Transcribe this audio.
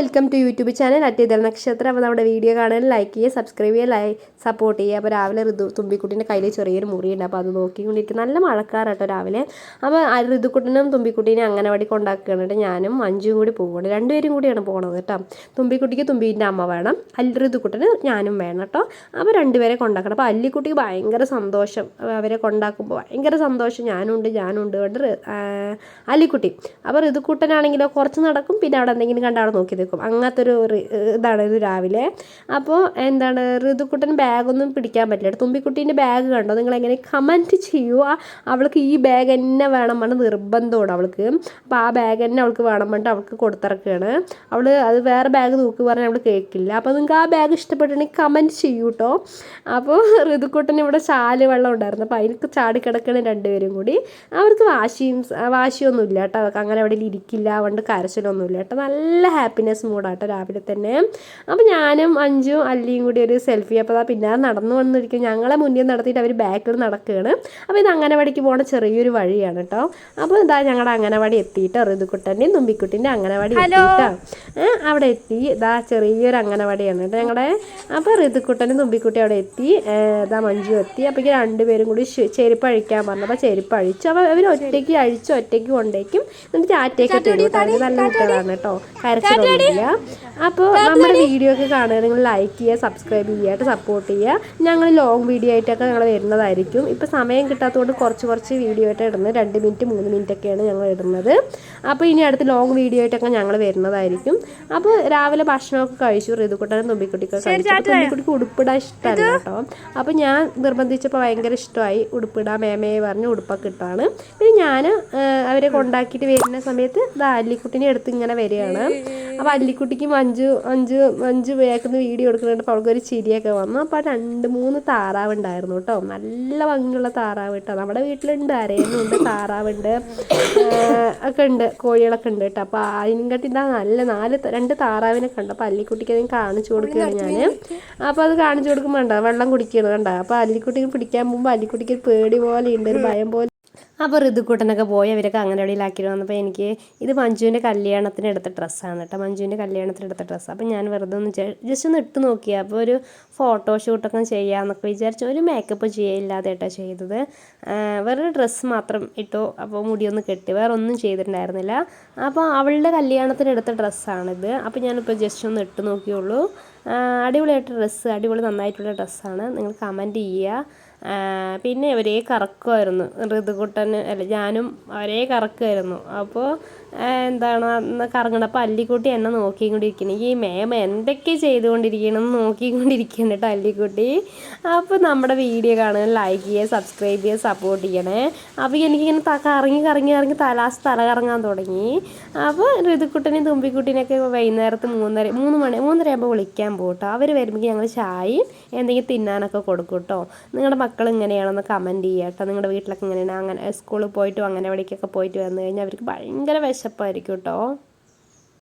Welcome to YouTube channel അറ്റിതൽ നക്ഷത്രം. അപ്പോൾ നമ്മുടെ വീഡിയോ കാണാൻ ലൈക്ക് ചെയ്യുക സബ്സ്ക്രൈബ് ചെയ്യുക ലൈ സപ്പോർട്ട് ചെയ്യുക. അപ്പോൾ രാവിലെ ഋതു തുമ്പിക്കുട്ടീന്റെ കയ്യിൽ ചെറിയൊരു മുറിയുണ്ട്. അപ്പോൾ അത് നോക്കിക്കൊണ്ടിരിക്കും. നല്ല മഴക്കാറാട്ടോ രാവിലെ. അപ്പോൾ ആ ഋതുക്കുട്ടനും തുമ്പിക്കുട്ടീനെ അങ്ങനവാടി കൊണ്ടാക്കുകയാണ് കേട്ടോ ഞാനും അഞ്ചും കൂടി പോകണം രണ്ടുപേരും കൂടിയാണ് പോകണത് കേട്ടോ. തുമ്പിക്കുട്ടിക്ക് തുമ്പീന്റെ അമ്മ വേണം. അല്ലി ഋതുക്കുട്ടന് ഞാനും വേണം കേട്ടോ. അപ്പോൾ രണ്ടുപേരെ കൊണ്ടാക്കണം. അപ്പോൾ അല്ലിക്കുട്ടിക്ക് ഭയങ്കര സന്തോഷം. അവരെ കൊണ്ടാക്കുമ്പോൾ ഭയങ്കര സന്തോഷം. ഞാനുണ്ട് ഞാനുണ്ട് കൊണ്ട് അല്ലിക്കുട്ടി. അപ്പോൾ ഋതുക്കുട്ടനാണെങ്കിലോ കുറച്ച് നടക്കും. പിന്നെ അവിടെ എന്തെങ്കിലും കണ്ട് അവിടെ നോക്കി നിൽക്കും അങ്ങനത്തെ ഒരു ഇതാണ് ഇത് രാവിലെ. അപ്പോൾ എന്താണ് ഋതുക്കുട്ടൻ ബാഗൊന്നും പിടിക്കാൻ പറ്റില്ല. തുമ്പിക്കുട്ടീന്റെ ബാഗ് കണ്ടോ? നിങ്ങൾ എങ്ങനെ കമന്റ് ചെയ്യുക അവൾക്ക് ഈ ബാഗ് തന്നെ വേണം പറഞ്ഞ് നിർബന്ധമാണ് അവൾക്ക്. അപ്പോൾ ആ ബാഗ് തന്നെ അവൾക്ക് വേണം പറഞ്ഞിട്ട് അവൾക്ക് കൊടുത്തിറക്കുകയാണ് അവൾ അത് വേറെ ബാഗ് നോക്കി പറഞ്ഞാൽ അവൾ കേൾക്കില്ല അപ്പോൾ നിങ്ങൾക്ക് ആ ബാഗ് ഇഷ്ടപ്പെട്ടിട്ടുണ്ടെങ്കിൽ കമന്റ് ചെയ്യൂ കേട്ടോ അപ്പോൾ ഋതുക്കുട്ടൻ ഇവിടെ ചാൽ വെള്ളം ഉണ്ടായിരുന്നു. അപ്പോൾ അതിലേക്ക് ചാടിക്കിടക്കണം രണ്ടുപേരും കൂടി. അവർക്ക് വാശിയും വാശിയൊന്നുമില്ല കേട്ടോ. അവർക്ക് അങ്ങനെ അവിടെ ഇരിക്കില്ല. അതുകൊണ്ട് കരച്ചിലൊന്നുമില്ല കേട്ടോ. നല്ല ഹാപ്പിനെസ് മൂഡാട്ടോ രാവിലെ തന്നെ. അപ്പോൾ ഞാനും അഞ്ചും അല്ലിയും കൂടി ഒരു സെൽഫി അപ്പോൾ അതാ പിന്നാലെ നടന്നു വന്നിരിക്കും. ഞങ്ങളെ മുന്നിൽ നടത്തിയിട്ട് അവർ ബാക്കിൽ നടക്കുകയാണ് അപ്പോൾ ഇത് അംഗനവാടിക്ക് പോകുന്ന ചെറിയൊരു വഴിയാണ് കേട്ടോ അപ്പോൾ ഇതാ ഞങ്ങളുടെ അംഗനവാടി എത്തിയിട്ടോ ഋതുക്കുട്ടന്റെയും തുമ്പിക്കുട്ടിന്റെ അംഗനവാടി എത്തിയിട്ടോ അവിടെ എത്തി. ഇതാ ചെറിയൊരു അംഗനവാടിയാണ് കേട്ടോ ഞങ്ങളുടെ അപ്പോൾ ഋതുക്കുട്ടനും തുമ്പിക്കുട്ടി അവിടെ എത്തി. ഇതാ മഞ്ജു എത്തി. അപ്പോൾ അപ്പോഴേക്കും രണ്ടുപേരും കൂടി ചെരുപ്പ് അഴിക്കാൻ പറഞ്ഞു അപ്പോൾ ചെരുപ്പ് അഴിച്ചു. അപ്പോൾ അവർ ഒറ്റയ്ക്ക് അഴിച്ച് ഒറ്റയ്ക്ക് കൊണ്ടേക്കും. എന്നിട്ട് ചാറ്റയൊക്കെ തരും നല്ല കുട്ടികളാണ് കേട്ടോ കരച്ചിലൊന്നുമില്ല അപ്പോൾ നമ്മുടെ വീഡിയോ ഒക്കെ കാണുക. നിങ്ങൾ ലൈക്ക് ചെയ്യുക സബ്സ്ക്രൈബ് ചെയ്യുക സപ്പോർട്ട് ചെയ്യുക. ഞങ്ങൾ ലോങ് വീഡിയോ ആയിട്ടൊക്കെ ഞങ്ങൾ വരുന്നതായിരിക്കും. ഇപ്പോൾ സമയം കിട്ടാത്തതുകൊണ്ട് കുറച്ച് കുറച്ച് വീഡിയോ ആയിട്ട് ഇടുന്നത്. രണ്ട് മിനിറ്റ് മൂന്ന് മിനിറ്റ് ഒക്കെയാണ് ഞങ്ങൾ ഇടുന്നത്. അപ്പോൾ ഇനി അടുത്ത് ലോങ് വീഡിയോ ആയിട്ടൊക്കെ ഞങ്ങൾ വരുന്നതായിരിക്കും. അപ്പോൾ രാവിലെ ഭക്ഷണമൊക്കെ കഴിച്ചു. ഋതുക്കുട്ടനും തുമ്പിക്കുട്ടിക്കൊക്കെ കഴിച്ചു. തുമ്പിക്കുട്ടിക്ക് ഉടുപ്പിടാൻ ഇഷ്ടമല്ല കേട്ടോ. അപ്പോൾ ഞാൻ നിർബന്ധിച്ചപ്പോൾ ഭയങ്കര ഇഷ്ടമായി. ഉടുപ്പിടാ മേമയെ പറഞ്ഞ് ഉടുപ്പൊക്കെ ഇട്ടാണ്. പിന്നെ ഞാൻ അവരെ കൊണ്ടാക്കിയിട്ട് വരുന്ന സമയത്ത് ദാ അല്ലിക്കുട്ടിനെ എടുത്ത് ഇങ്ങനെ വരികയാണ്. അപ്പോൾ അല്ലിക്കുട്ടിക്ക് മഞ്ജു മഞ്ജു മഞ്ജു വേക്കുന്ന വീഡിയോ എടുക്കുന്നുണ്ട്. അപ്പോൾ അവൾക്കൊരു ചിരിയൊക്കെ വന്നു. അപ്പോൾ രണ്ട് മൂന്ന് താറാവ് ഉണ്ടായിരുന്നു കേട്ടോ. നല്ല ഭംഗിയുള്ള താറാവ് കേട്ടോ. നമ്മുടെ വീട്ടിലുണ്ട്. അരയനുണ്ട് താറാവുണ്ട് ഒക്കെ ഉണ്ട്. കോഴികളൊക്കെ ഉണ്ട് കേട്ടോ. അപ്പോൾ അതിനും കാട്ടി ഇതാ നല്ല നാല് രണ്ട് താറാവിനെ കണ്ടു അപ്പോൾ അല്ലിക്കുട്ടിക്ക് അതിന് കാണിച്ചു കൊടുക്കുകയാണ് ഞാൻ അപ്പോൾ അത് കാണിച്ചു കൊടുക്കുമ്പോൾ ഉണ്ടോ വെള്ളം കുടിക്കണം കണ്ടോ? അപ്പോൾ അല്ലിക്കുട്ടിക്ക് പിടിക്കാൻ പോകുമ്പോൾ അല്ലിക്കുട്ടിക്ക് പേടി പോലെ ഉണ്ട് ഒരു ഭയം പോലെ അപ്പോൾ ഋതുക്കൂട്ടനൊക്കെ പോയി അവരൊക്കെ അംഗനവാടിയിലാക്കി വന്നപ്പോൾ എനിക്ക് ഇത് മഞ്ജുവിന്റെ കല്യാണത്തിന് എടുത്ത ഡ്രസ്സാണ് കേട്ടോ. മഞ്ജുവിന്റെ കല്യാണത്തിന് എടുത്ത ഡ്രസ്സ്. അപ്പോൾ ഞാൻ വെറുതെ ഒന്ന് ജസ്റ്റ് ഒന്ന് ഇട്ട് നോക്കി. അപ്പോൾ ഒരു ഫോട്ടോഷൂട്ടൊക്കെ ചെയ്യാമെന്നൊക്കെ വിചാരിച്ചു ഒരു മേക്കപ്പ് ചെയ്യില്ലാതെ കേട്ടോ ചെയ്തത്. ആ, വേറൊരു ഡ്രസ്സ് മാത്രം ഇട്ടു. അപ്പോൾ മുടിയൊന്ന് കെട്ടി. വേറെ ഒന്നും ചെയ്തിട്ടുണ്ടായിരുന്നില്ല. അപ്പോൾ അവളുടെ കല്യാണത്തിന് എടുത്ത ഡ്രസ്സാണിത്. അപ്പോൾ ഞാനിപ്പോൾ ജസ്റ്റ് ഒന്ന് ഇട്ട് നോക്കിയുള്ളൂ. അടിപൊളിയായിട്ട് ഡ്രസ്സ് അടിപൊളി നന്നായിട്ടുള്ള ഡ്രസ്സാണ്. നിങ്ങൾ കമന്റ് ചെയ്യുക പിന്നെ ഒരേ കറക്കമായിരുന്നു. ഋതുകുട്ടന് അല്ല ഞാനും ഒരേ കറക്കമായിരുന്നു. അപ്പോൾ എന്താണ് അന്ന് കറങ്ങണപ്പോൾ അല്ലിക്കുട്ടി എന്നെ നോക്കിക്കൊണ്ടിരിക്കുന്നു. ഈ മേമ എന്തൊക്കെ ചെയ്തുകൊണ്ടിരിക്കണമെന്ന് നോക്കിക്കൊണ്ടിരിക്കുന്നു കേട്ടോ അല്ലിക്കുട്ടി അപ്പോൾ നമ്മുടെ വീഡിയോ കാണുക ലൈക്ക് ചെയ്യുക സബ്സ്ക്രൈബ് ചെയ്യുക സപ്പോർട്ട് ചെയ്യണേ. അപ്പോൾ എനിക്കിങ്ങനെ കറങ്ങി കറങ്ങി കറങ്ങി തലാസ് തല കറങ്ങാൻ തുടങ്ങി. അപ്പോൾ ഋതുക്കുട്ടനെയും തുമ്പിക്കുട്ടീനെയൊക്കെ വൈകുന്നേരത്ത് മൂന്നര മൂന്ന് മണി മൂന്നര ആകുമ്പോൾ വിളിക്കാൻ പോകും കേട്ടോ അവർ വരുമ്പോൾ ഞങ്ങൾ ചായയും എന്തെങ്കിലും തിന്നാനൊക്കെ കൊടുക്കും കേട്ടോ നിങ്ങളുടെ മക്കൾ ഇങ്ങനെയാണെന്ന് കമന്റ് ചെയ്യുക കേട്ടോ നിങ്ങളുടെ വീട്ടിലൊക്കെ ഇങ്ങനെയാണ്. അങ്ങനെ സ്കൂളിൽ പോയിട്ടും അങ്ങനെ എവിടേക്കൊക്കെ പോയിട്ട് വന്നു കഴിഞ്ഞാൽ അവർക്ക് ഭയങ്കര വിശപ്പായിരിക്കും കേട്ടോ